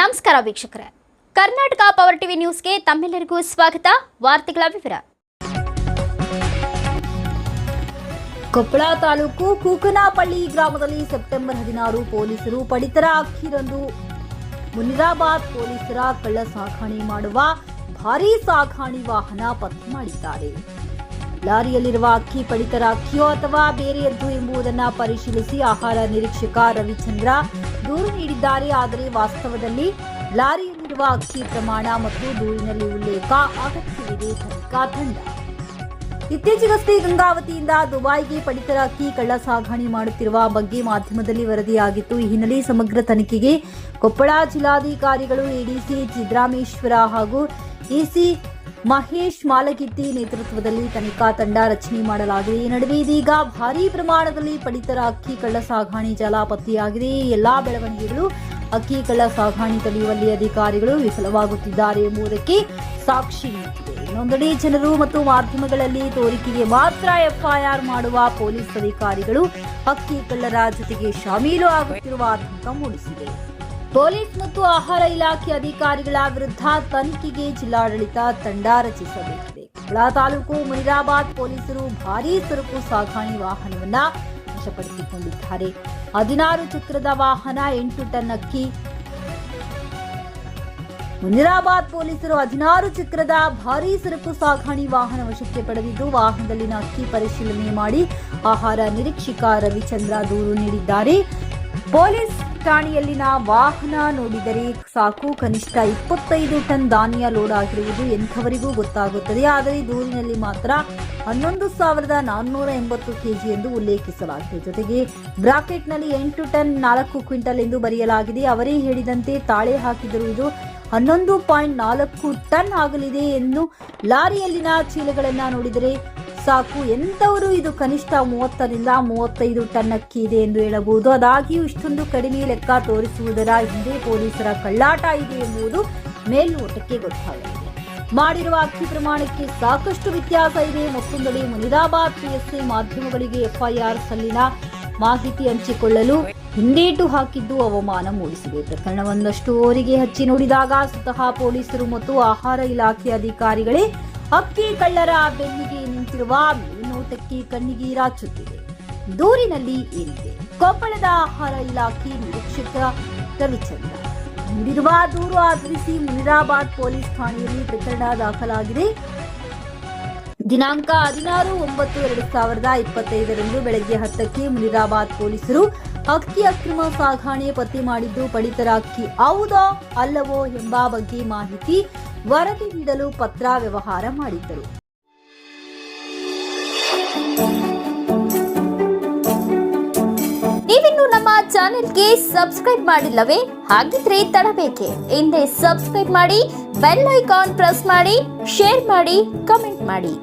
ನಮಸ್ಕಾರ ವೀಕ್ಷಕರೇ. Karnataka power TV ನ್ಯೂಸ್ಗೆ ತಮ್ಮೆಲ್ಲರಿಗೂ ಸ್ವಾಗತ. ವಾರ್ತೆಗಳ ವಿವರ. ಕೊಪ್ಪಳ ತಾಲೂಕು ಕೂಕನಾಪಳ್ಳಿ ಗ್ರಾಮದಲ್ಲಿ ಸೆಪ್ಟೆಂಬರ್ ಹದಿನಾರು ಪೊಲೀಸರು ಪಡಿತರ ಅಕ್ಕಿರಂದು. ಮುನಿರಾಬಾದ್ ಪೊಲೀಸರ ಕಳ್ಳ ಸಾಗಣೆ ಮಾಡುವ ಭಾರೀ ಸಾಗಣೆ ವಾಹನ ಪತ್ತೆ ಮಾಡಿದ್ದಾರೆ. ಲಾರಿಯಲ್ಲಿರುವ ಅಕ್ಕಿ ಪಡಿತರ ಅಕ್ಕಿಯೋ ಅಥವಾ ಬೇರೆಯದ್ದು ಎಂಬುದನ್ನು ಪರಿಶೀಲಿಸಿ ಆಹಾರ ನಿರೀಕ್ಷಕ ರವಿಚಂದ್ರ ದೂರು ನೀಡಿದ್ದಾರೆ, ಆದರೆ ವಾಸ್ತವದಲ್ಲಿ ಲಾರಿಯಲ್ಲಿರುವ ಅಕ್ಕಿ ಪ್ರಮಾಣ ಮತ್ತು ದೂರಿನಲ್ಲಿ ಉಲ್ಲೇಖ ಅಗತ್ಯವಿದೆ. ತನಿಖಾ ತಂಡ ಇತ್ತೀಚೆಗಷ್ಟೇ ಗಂಗಾವತಿಯಿಂದ ದುಬೈಗೆ ಪಡಿತರ ಅಕ್ಕಿ ಕಳ್ಳ ಸಾಗಣೆ ಮಾಡುತ್ತಿರುವ ಬಗ್ಗೆ ಮಾಧ್ಯಮದಲ್ಲಿ ವರದಿಯಾಗಿತ್ತು. ಈ ಹಿನ್ನೆಲೆ ಸಮಗ್ರ ತನಿಖೆಗೆ ಕೊಪ್ಪಳ ಜಿಲ್ಲಾಧಿಕಾರಿಗಳು ಎಡಿಸಿ ಸಿದ್ದರಾಮೇಶ್ವರ ಹಾಗೂ ಎಸಿ ಮಹೇಶ್ ಮಾಲಗಿತ್ತಿ ನೇತೃತ್ವದಲ್ಲಿ ತನಿಖಾ ತಂಡ ರಚನೆ ಮಾಡಲಾಗಿದೆ. ಈ ನಡುವೆ ಇದೀಗ ಭಾರೀ ಪ್ರಮಾಣದಲ್ಲಿ ಪಡಿತರ ಅಕ್ಕಿ, ಕಳ್ಳ ಸಾಗಾಣಿ ಜಾಲ ಪತ್ತೆಯಾಗಿದೆ ಎಲ್ಲಾ ಬೆಳವಣಿಗೆಗಳು ಅಕ್ಕಿ, ಕಳ್ಳ ಸಾಗಾಣಿ ತಡೆಯುವಲ್ಲಿ ಅಧಿಕಾರಿಗಳು ವಿಫಲವಾಗುತ್ತಿದ್ದಾರೆ ಎಂಬುದಕ್ಕೆ ಸಾಕ್ಷಿ ನೋಂದಣಿ ಇನ್ನೊಂದೆಡೆ ಜನರು ಮತ್ತು ಮಾಧ್ಯಮಗಳಲ್ಲಿ ತೋರಿಕೆಗೆ ಮಾತ್ರ ಎಫ್ಐಆರ್ ಮಾಡುವ ಪೊಲೀಸ್ ಅಧಿಕಾರಿಗಳು ಅಕ್ಕಿ, ಕಳ್ಳರ ಜೊತೆಗೆ ಶಾಮೀಲು ಆಗುತ್ತಿರುವ ಆತಂಕ ಮೂಡಿಸಿದೆ. ಪೊಲೀಸ್ ಮತ್ತು ಆಹಾರ ಇಲಾಖೆ ಅಧಿಕಾರಿಗಳ ವಿರುದ್ಧ ತನಿಖೆಗೆ ಜಿಲ್ಲಾಡಳಿತ ತಂಡ ರಚಿಸಬೇಕಿದೆ. ಕೊಪ್ಪಳ ತಾಲೂಕು ಮುನಿರಾಬಾದ್ ಪೊಲೀಸರು ಭಾರೀ ಸರಕು ಸಾಗಾಣಿ ವಾಹನವನ್ನ ವಶಪಡಿಸಿಕೊಂಡಿದ್ದಾರೆ. ಹದಿನಾರು ಚಕ್ರದ ವಾಹನ, ಎಂಟು ಟನ್ ಅಕ್ಕಿ. ಮುನಿರಾಬಾದ್ ಪೊಲೀಸರು ಹದಿನಾರು ಚಕ್ರದ ಭಾರೀ ಸರಕು ಸಾಗಾಣಿ ವಾಹನ ವಶಕ್ಕೆ ಪಡೆದಿದ್ದು, ವಾಹನದಲ್ಲಿನ ಅಕ್ಕಿ ಪರಿಶೀಲನೆ ಮಾಡಿ ಆಹಾರ ನಿರೀಕ್ಷಕ ರವಿಚಂದ್ರ ದೂರು ನೀಡಿದ್ದಾರೆ. ಪೊಲೀಸ್ ಠಾಣೆಯಲ್ಲಿನ ವಾಹನ ನೋಡಿದರೆ ಸಾಕು. ಕನಿಷ್ಠ ಇಪ್ಪತ್ತೈದು ಟನ್ ಧಾನ್ಯ ಲೋಡ್ ಆಗಿರುವುದು ಎಂಥವರಿಗೂ ಗೊತ್ತಾಗುತ್ತದೆ. ಆದರೆ ದೂರಿನಲ್ಲಿ ಮಾತ್ರ ಹನ್ನೊಂದು ಸಾವಿರದ ನಾನ್ನೂರ ಎಂಬತ್ತು ಕೆಜಿ ಎಂದು ಉಲ್ಲೇಖಿಸಲಾಗಿದೆ. ಜೊತೆಗೆ ಬ್ರಾಕೆಟ್ನಲ್ಲಿ ಎಂಟು ಟನ್ ನಾಲ್ಕು ಕ್ವಿಂಟಲ್ ಎಂದು ಬರೆಯಲಾಗಿದೆ. ಅವರೇ ಹೇಳಿದಂತೆ ತಾಳೆ ಹಾಕಿದರೂ ಇದು ಹನ್ನೊಂದು ಪಾಯಿಂಟ್ ನಾಲ್ಕು ಟನ್ ಆಗಲಿದೆ ಎಂದು ಲಾರಿಯಲ್ಲಿನ ಚೀಲಗಳನ್ನು ನೋಡಿದರೆ ಸಾಕು. ಎಂಥವರು ಇದು ಕನಿಷ್ಠ ಮೂವತ್ತರಿಂದ ಮೂವತ್ತೈದು ಟನ್ ಅಕ್ಕಿ ಇದೆ ಎಂದು ಹೇಳಬಹುದು. ಅದಾಗಿಯೂ ಇಷ್ಟೊಂದು ಕಡಿಮೆ ಲೆಕ್ಕ ತೋರಿಸುವುದರ ಹಿಂದೆ ಪೊಲೀಸರ ಕಳ್ಳಾಟ ಇದೆ ಎಂಬುದು ಮೇಲ್ನೋಟಕ್ಕೆ ಗೊತ್ತಾಗಿದೆ. ಮಾಡಿರುವ ಅಕ್ಕಿ ಪ್ರಮಾಣಕ್ಕೆ ಸಾಕಷ್ಟು ವ್ಯತ್ಯಾಸ ಇದೆ. ಮತ್ತೊಂದೆಡೆ ಮುನಿರಾಬಾದ್ ಪಿಎಸ್ಸಿ ಮಾಧ್ಯಮಗಳಿಗೆ ಎಫ್ಐಆರ್ ಸಲ್ಲಿನ ಮಾಹಿತಿ ಹಂಚಿಕೊಳ್ಳಲು ಹಿಂದೇಟು ಹಾಕಿದ್ದು ಅವಮಾನ ಮೂಡಿಸಿದೆ. ಪ್ರಕರಣವೊಂದಷ್ಟು ಓರಿಗೆ ಹಚ್ಚಿ ನೋಡಿದಾಗ ಸ್ವತಃ ಪೊಲೀಸರು ಮತ್ತು ಆಹಾರ ಇಲಾಖೆ ಅಧಿಕಾರಿಗಳೇ ಅಕ್ಕಿ ಕಳ್ಳರ ಬೆನ್ನಿಗೆ ನಿಂತಿರುವ ಮೇಲ್ನೋಟಕ್ಕೆ ಕಣ್ಣಿಗೆ ರಾಚುತ್ತಿದೆ. ದೂರಿನಲ್ಲಿ ಏನಿದೆ ಕೊಪ್ಪಳದ ಆಹಾರ ಇಲಾಖೆ ನಿರೀಕ್ಷಕ ರವಿಚಂದ್ರ. ನೀಡಿರುವ ದೂರು ಆಧರಿಸಿ ಮುನಿರಾಬಾದ್ ಪೊಲೀಸ್ ಠಾಣೆಯಲ್ಲಿ ಪ್ರಕರಣ ದಾಖಲಾಗಿದೆ. ದಿನಾಂಕ ಹದಿನಾರು ಒಂಬತ್ತು ಎರಡು ಸಾವಿರದ ಇಪ್ಪತ್ತೈದರಂದು ಬೆಳಗ್ಗೆ ಹತ್ತಕ್ಕೆ ಮುನಿರಾಬಾದ್ ಪೊಲೀಸರು ಅಕ್ಕಿ ಅಕ್ರಮ ಸಾಗಣೆ ಪತ್ತೆ ಮಾಡಿದ್ದು ಪಡಿತರ ಅಕ್ಕಿ ಹೌದೋ ಅಲ್ಲವೋ ಎಂಬ ಬಗ್ಗೆ ಮಾಹಿತಿ ವರದಿ ನೀಡಲು ಪತ್ರ ವ್ಯವಹಾರ ಮಾಡಿದ್ದರು. ನೀವಿನ್ನು ನಮ್ಮ ಚಾನೆಲ್ಗೆ ಸಬ್ಸ್ಕ್ರೈಬ್ ಮಾಡಿಲ್ಲವೇ? ಹಾಗಿದ್ರೆ ತಡಬೇಕೆ. ಹಿಂದೆ ಸಬ್ಸ್ಕ್ರೈಬ್ ಮಾಡಿ, ಬೆಲ್ ಐಕಾನ್ ಪ್ರೆಸ್ ಮಾಡಿ, ಶೇರ್ ಮಾಡಿ, ಕಮೆಂಟ್ ಮಾಡಿ.